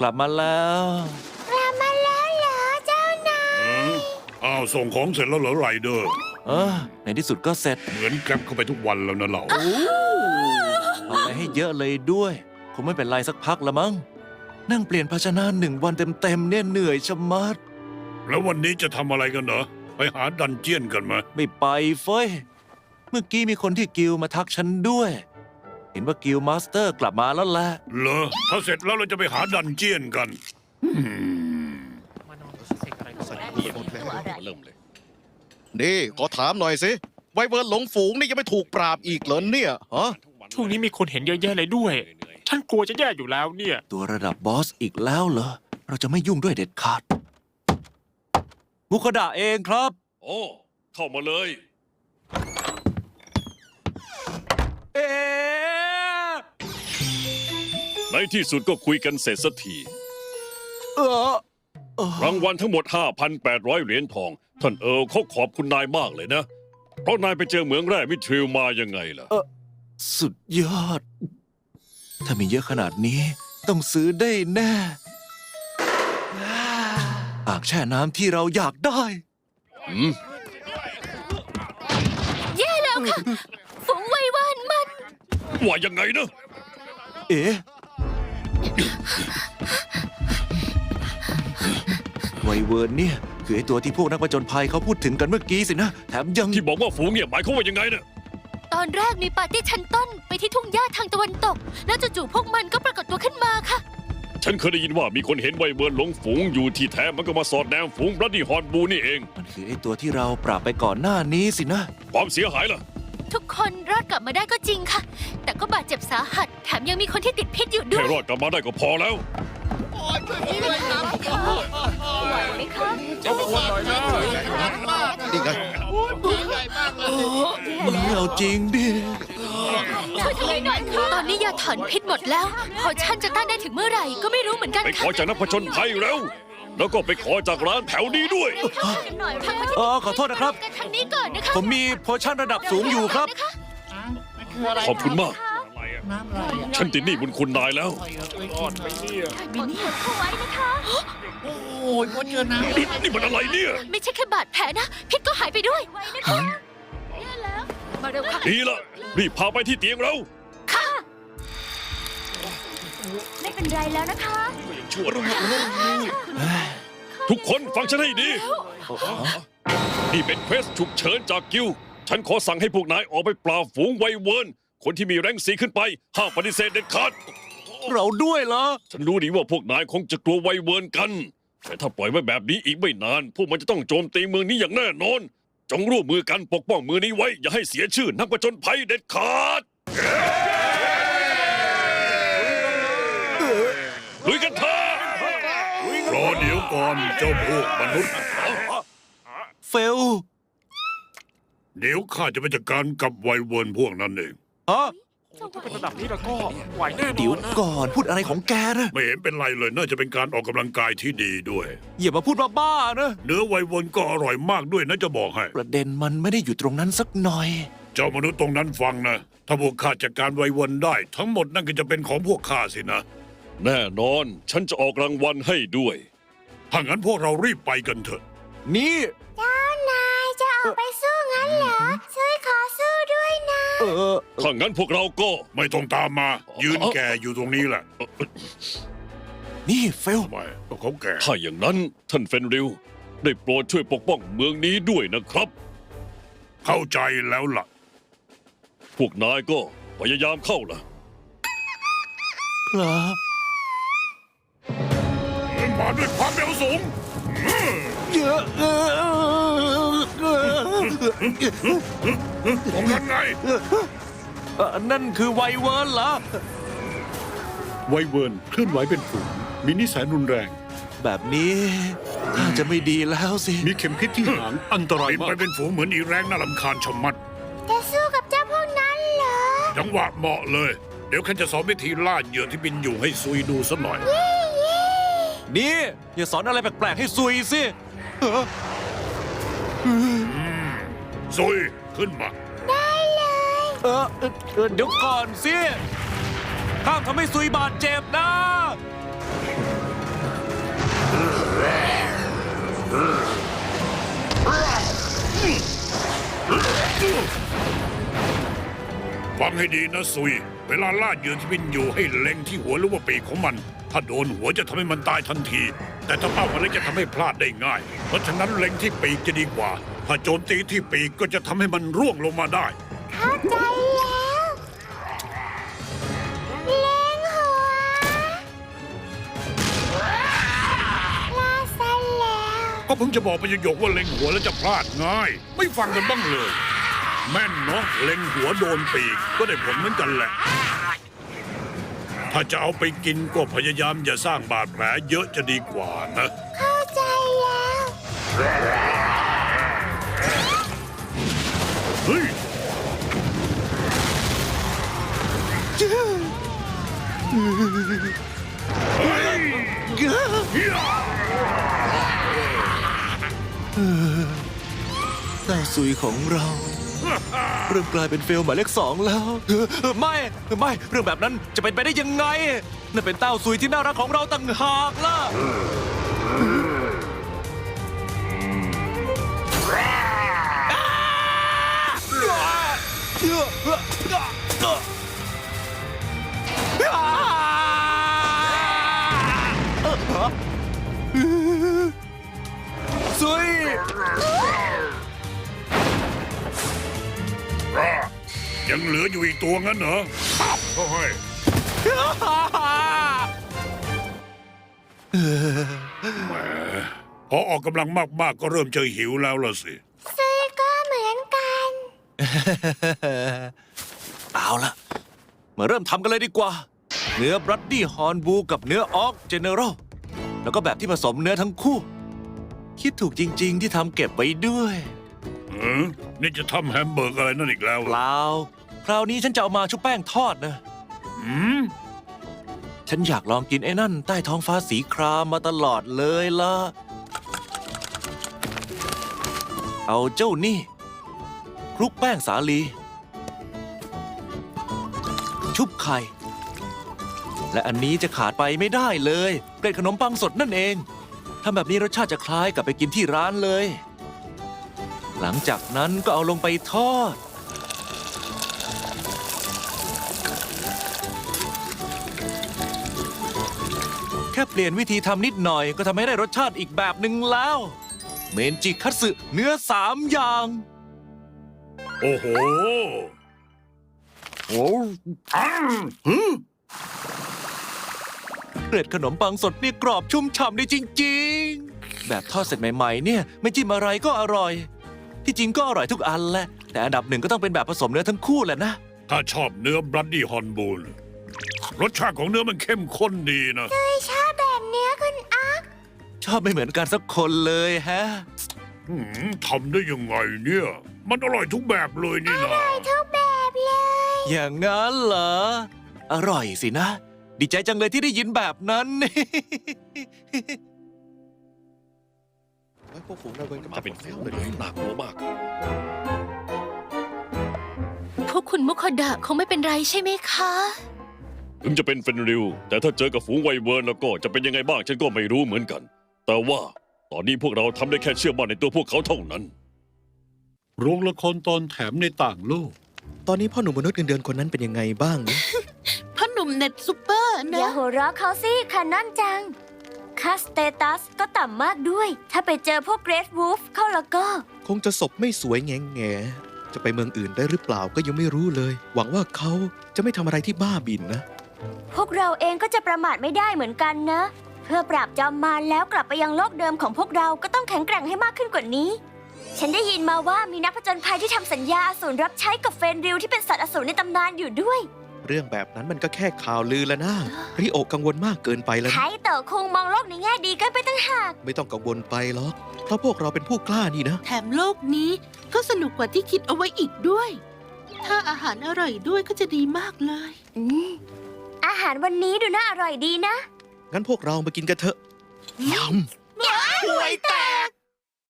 กลับมาแล้ว กลับมาแล้วเหรอเจ้านาย อืมอ้าวส่งของเสร็จแล้วเหรอไรเดอร์ เออในที่สุดก็เสร็จเหมือนแกร็บเข้าไปทุกวันแล้วนะเรา เอาไปให้เยอะเลยด้วย คงไม่เป็นไรสักพักละมั้ง นั่งเปลี่ยนภาชนะหนึ่งวันเต็มๆเนี่ยเหนื่อยชะมัด แล้ววันนี้จะทำอะไรกันเหรอ ไปหาดันเจียนกันไหมไม่ไปเฟ้ย เมื่อกี้มีคนที่กิลด์มาทักฉันด้วย เห็นว่ากิลด์มาสเตอร์กลับมาแล้วแหละเหรอ ถ้าเสร็จแล้วเราจะไปหาดันเจียนกัน เริ่มเลย นี่ขอถามหน่อยสิไวเวิร์นหลงฝูงนี่ยังไม่ถูกปราบอีกเหรอเนี่ยฮะช่วงนี้มีคนเห็นเยอะแยะเลยด้วย ฉันกลัวจะแย่อยู่แล้วเนี่ย ตัวระดับบอสอีกแล้วเหรอ เราจะไม่ยุ่งด้วยเด็ดขาดบุคดาเองครับ โอ้ เข้ามาเลย เอ๊ะ ในที่สุดก็คุยกันเสร็จสักทีเออเออรางวัลทั้งหมด 5,800 เหรียญทอง ท่านเอิร์ลเขาขอบคุณนายมากเลยนะ เพราะนายไปเจอเหมืองแร่มิทริลมายังไงล่ะ สุดยอด ถ้ามีเยอะขนาดนี้ต้องซื้อได้แน่อ่างแช่น้ำที่เราอยากได้ อืม แย่แล้วค่ะ ฝูงไววานมันว่ายังไงนะ เอ๊ะ ไวเวิร์นเนี่ย คือไอตัวที่พวกนักประจนภัยเขาพูดถึงกันเมื่อกี้สินะ แถมยัง ที่บอกว่าฝูงเนี่ยหมายความว่ายังไงนะตอนแรกมีปาร์ตี้ชั้นต้นไปที่ทุ่งหญ้าทางตะวันตก แล้วจู่ๆพวกมันก็ปรากฏตัวขึ้นมาค่ะ ฉันเคยได้ยินว่ามีคนเห็นไวเบิร์นหลงฝูงอยู่ที่แท้มันก็มาสอดแนมฝูงบลัดดี้ฮอนบูนี่เอง มันคือไอตัวที่เราปราบไปก่อนหน้านี้สินะ ความเสียหายล่ะ ทุกคนรอดกลับมาได้ก็จริงค่ะ แต่ก็บาดเจ็บสาหัส แถมยังมีคนที่ติดพิษอยู่ด้วแค่ยรอดกลับมาได้ก็พอแล้ว ไหวไหมคะนี่ไงมึงเอาจริงดิ ช่วยทำให้หน่อยค่ะ ตอนนี้ยาถอนพิษหมดแล้ว พอฉันจะต้านได้ถึงเมื่อไหร่ก็ไม่รู้เหมือนกันไปขค่ะอจากนักผจญภัยแล้ว แล้วก็ไปขอจากร้านแถวนี้ด้วยหน่อยทางคนที่เออขอโทษนะครับ กันทางนี้ก่อนนะคะ ผมมีโพชั่นระดับสูงอยู่ครับขอบคุณมากฉันติดหนี้บุญคุณนายแล้วบินนี่เข้าไว้นะคะนี่นี่มันอะไรเนี่ย ไม่ใช่แค่บาดแผลนะ พิษก็หายไปด้วยไว้นะคะแล้ว มาเร็วค่ะ ดีละรีบพาไปที่เตียงเราค่ะ ไม่เป็นไรแล้วนะคะ ชั่วทุกคนฟังฉันให้ดี นี่เป็นเควสฉุกเฉินจากกิลด์ฉันขอสั่งให้พวกนายออกไปปราบฝูงไวเวิร์นคนที่มีแรงสีขึ้นไปห้ามปฏิเสธเด็ดขาด เราด้วยเหรอ ฉันรู้ดีว่าพวกนายคงจะกลัวไวเวิร์นกัน แต่ถ้าปล่อยไว้แบบนี้อีกไม่นาน พวกมันจะต้องโจมตีเมืองนี้อย่างแน่นอน จงร่วมมือกันปกป้องเมืองนี้ไว้ อย่าให้เสียชื่อนักประจนภัยเด็ดขาดลุยกันเถอะรอเดี๋ยวก่อนเจ้าพวกมนุษย์ เฟลเดี๋ยวข้าจะไปจัดการกับไวเวิร์นพวกนั้นเองฮะถ้าเป็นระดับนี้แล้วก็ไหวแน่นเดี๋ยวอนนะก่อนพูดอะไรของแกนะไม่เห็นเป็นไรเลยน่าจะเป็นการออกกำลังกายที่ดีด้วย อย่ามาพูดบ้าๆนะ เนื้อไวเวิร์นก็อร่อยมากด้วยนะจะบอกให้ ประเด็นมันไม่ได้อยู่ตรงนั้นสักหน่อย เจ้ามนุษย์ตรงนั้นฟังนะ ถ้าพวกข้าจัดการไวเวิร์นได้ ทั้งหมดนั่นก็จะเป็นของพวกข้าสินะ แน่นอน ฉันจะออกรางวัลให้ด้วย ถ้างั้นพวกเรารีบไปกันเถอะ นี่นายจะ ออกไปสู้งั้นเหรอ ช่วยขอสู้ด้วยนะ เออ ถ้างั้นพวกเราก็ ไม่ต้องตามมา ยืนแก่อยู่ตรงนี้แหละนี่เฟล ทำไมก็เขาแก่ ถ้าอย่างนั้นท่านเฟนริลได้โปรดช่วยปกป้องเมืองนี้ด้วยนะครับ เข้าใจแล้วล่ะ พวกนายก็พยายามเข้าล่ะ ครับมาด้วยความเร็วสูง เยอะเออเออเออตรงนั้นไงเอ่อนั่นคือไวเวิร์นเหรอ ไวเวิร์นเคลื่อนไหวเป็นฝูงมีนิสัยรุนแรง แบบนี้น่าจะไม่ดีแล้วสิ มีเข็มพิษที่หางอันตรายมากไปเป็นฝูงเหมือนอีแรงน่าลำคาญชะมัดจะสู้กับเจ้าพวกนั้นเหรอ จังหวะเหมาะเลย เดี๋ยวข้าจะสอนวิธีล่าเหยื่อที่บินอยู่ให้ซุยดูสักหน่อย นี่ อย่าสอนอะไรแปลกๆให้ซุยสิเออ ซุยขึ้นมาได้เลยเออเดี๋ยวก่อนสิห้ามทำให้ซุยบาดเจ็บนะ ฟังให้ดีนะซุย เวลาล่าเหยื่อที่บินอยู่ให้เล็งที่หัวหรือว่าปีกของมัน ถ้าโดนหัวจะทำให้มันตายทันที แต่ถ้าเป้ามันเล็กจะทำให้พลาดได้ง่าย เพราะฉะนั้นเล็งที่ปีกจะดีกว่า ถ้าโจมตีที่ปีกก็จะทำให้มันร่วงลงมาได้ เข้าใจแล้วเล็งหัวลาซะแล้วก็เพิ่งจะบอกไปหยกๆว่าเล็งหัวแล้วจะพลาดง่าย ไม่ฟังกันบ้างเลย แม่นเนาะเล็งหัวโดนปีกก็ได้ผลเหมือนกันแหละ ถ้าจะเอาไปกินก็พยายามอย่าสร้างบาดแผลเยอะจะดีกว่านะ เข้าใจแล้ว เฮ้ย เต้าซุยของเรา เริ่มกลายเป็นเฟลหมายเลขสองแล้วเออเออไม่ไม่เรื่องแบบนั้นจะเป็นไปได้ยังไงนั่นเป็นเต้าซุยที่น่ารักของเราต่างหากล่ะ ซุย ยังเหลืออยู่อีกตัวงั้นเหรอครับโอ้ยแหมพอออกกำลังมากๆก็เริ่มจะหิวแล้วล่ะสิ ซื้อก็เหมือนกัน เอาละมาเริ่มทำกันเลยดีกว่า เนื้อบรัดดี้ฮอร์นบูกับเนื้อออกเจเนอรัลแล้วก็แบบที่ผสมเนื้อทั้งคู่ คิดถูกจริง ๆ ที่ทำเก็บไว้ด้วย เออนี่จะทำแฮมเบอร์กอะไรนั่นอีกแล้วเปเหรอล่าคราวนี้ฉันจะเอามาชุบแป้งทอดนะอืมฉันอยากลองกินไอ้นั่น ใต้ท้องฟ้าสีครามมาตลอดเลยล่ะ เอาเจ้านี่คลุกแป้งสาลี ชุบไข่ และอันนี้จะขาดไปไม่ได้เลย เกล็ดขนมปังสดนั่นเองทำแบบนี้รสชาติจะคล้ายกับไปกินที่ร้านเลย หลังจากนั้นก็เอาลงไปทอด แค่เปลี่ยนวิธีทำนิดหน่อยก็ทำให้ได้รสชาติอีกแบบหนึ่งแล้ว เมนจิคัตสึเนื้อสามอย่าง โอ้โหโอ้อ้าวฮึเกล็ดขนมปังสดนี่กรอบชุ่มฉ่ำดีจริง ๆ แบบทอดเสร็จใหม่ ๆ เนี่ย ไม่จิ้มอะไรก็อร่อย ที่จริงก็อร่อยทุกอันแหละ แต่อันดับหนึ่งก็ต้องเป็นแบบผสมเนื้อทั้งคู่แหละนะ ถ้าชอบเนื้อบรัดดี้ฮอนบูลรสชาติของเนื้อมันเข้มข้นดีนะไม่ชอบแบบเนี้ยคุณอักชอบไม่เหมือนกันสักคนเลยแฮะ หืมทำได้ยังไงเนี่ย มันอร่อยทุกแบบเลยนี่นะ ทุกแบบเลย อย่างงั้นเหรอ อร่อยสินะ ดีใจจังเลยที่ได้ยินแบบนั้น พวกฝูงระเบิดกำมาจัดเป็นหมดฝูแล้วงเลยเลยน่ากลัวมาก คุณมุคดะคงไม่เป็นไรใช่ไหมคะ ถึงจะเป็นเฟนริลแต่ถ้าเจอกับฝูงไวเวิร์นแล้วก็จะเป็นยังไงบ้างฉันก็ไม่รู้เหมือนกัน แต่ว่าตอนนี้พวกเราทำได้แค่เชื่อมั่นในตัวพวกเขาเท่านั้น โรงละครตอนแถมในต่างโลก ตอนนี้พ่อหนุ่มมนุษย์เงินเดือนคนนั้นเป็นยังไงบ้างนะพ่อหนุ่มเน็ตซูเปอร์อย่านะหัวเราะเขาสิค่ะนั่นจังค่าสเตตัสก็ต่ำมากด้วย ถ้าไปเจอพวกเกรดวูฟเข้าแล้วก็ คงจะศพไม่สวยแง่แง่ๆ จะไปเมืองอื่นได้หรือเปล่าก็ยังไม่รู้เลย หวังว่าเขาจะไม่ทำอะไรที่บ้าบินนะ พวกเราเองก็จะประมาทไม่ได้เหมือนกันนะ เพื่อปราบจอมมารแล้วกลับไปยังโลกเดิมของพวกเราก็ต้องแข็งแกร่งให้มากขึ้นกว่านี้ ฉันได้ยินมาว่ามีนักผจญภัยที่ทำสัญญาอสูรรับใช้กับเฟนริวที่เป็นสัตว์อสูรในตำนานอยู่ด้วย เรื่องแบบนั้นมันก็แค่ข่าวลือแล้วนะริโอกังวลมากเกินไปแล้วไทนะเต๋อคงมองโลกในแง่ดีเกันไปตั้งหาก ไม่ต้องกังวลไปหรอก เพราะพวกเราเป็นผู้กล้านี่นะ แถมโลกนี้ก็สนุกกว่าที่คิดเอาไว้อีกด้วย ถ้าอาหารอร่อยด้วยก็จะดีมากเลย อืม อาหารวันนี้ดูน่าอร่อยดีนะ งั้นพวกเรามากินกันเถอะยำ ห่วยแตก